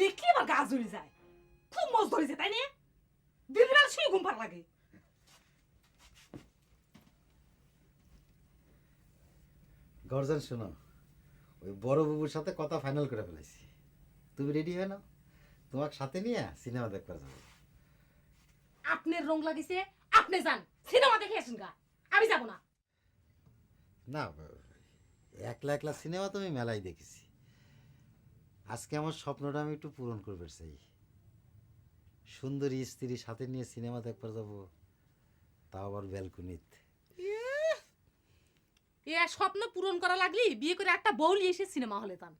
দেখলে আমার গা জ্বলে যায়। খুব মজ ধরেছে তাই না? দিনের বেলা শুয়ে ঘুম পার লাগে। গর্জন শোনো। ওই বড় বাবুর সাথে কথা ফাইনাল করে ফেলেছি তুমি রেডি হয়ে নাও। তোমাকে সাথে নিয়ে সিনেমা দেখতে যাব। আপনার রং লাগিছে আপনি যান। সিনেমা দেখে আসুন গা। আমি যাব না। না একলা একলা সিনেমা তো আমি মেলায় দেখেছি। আজকে আমার স্বপ্নটা আমি একটু পূরণ করবে চাই। সুন্দরী স্ত্রী সাথে নিয়ে সিনেমা দেখবার যাব তাও আবার ব্যালকনিতে এ স্বপ্ন পূরণ করা লাগলি? বিয়ে করে একটা বউলি এসে সিনেমা হলে তান।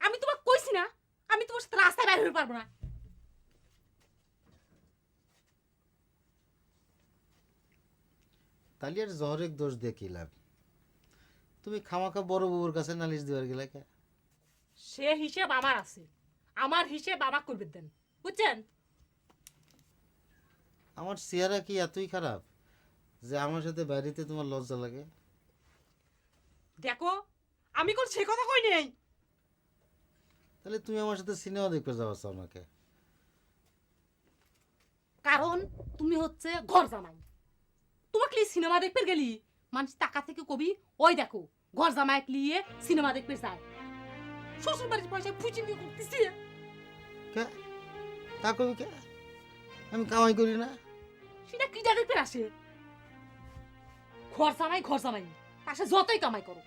আমি তোমাকে কইছি না আমি তোমার সাথে রাস্তায় বাইরে হতে পারব না। তাহলে আর জহরের দোষ দিয়ে কি লাভ? তুমি খামাখা বড় বাবুর কাছে নালিশ দেওয়ার গেলে কে? সে হিসেব আমার আছে। আমার হিসেব আমার করবে দেন। বুঝছেন? আমার চেহারা কি এতই খারাপ যে আমার সাথে বাইরেতে তোমার লজ্জা লাগে? দেখো আমি কোন সে কথা কই নেই? তাহলে তুমি আমার সাথে সিনেমা দেখতে যাওয়া চাও নাকি কারণ তুমি হচ্ছে ঘর জামাই। তোমাকে সিনেমা দেখতে গেলি? মানুষ টাকা থেকে কবি ওই দেখো ঘর জামাই লিয়ে সিনেমা দেখতে যায়। শ্বশুর বাড়ির পয়সা ফুচিনি করতেছি কে? তা কবি কে? আমি কামাই করি না। সেটা কি দেখতে আসে ঘর সামাই ঘর জামাই আসে যতই কামাই করো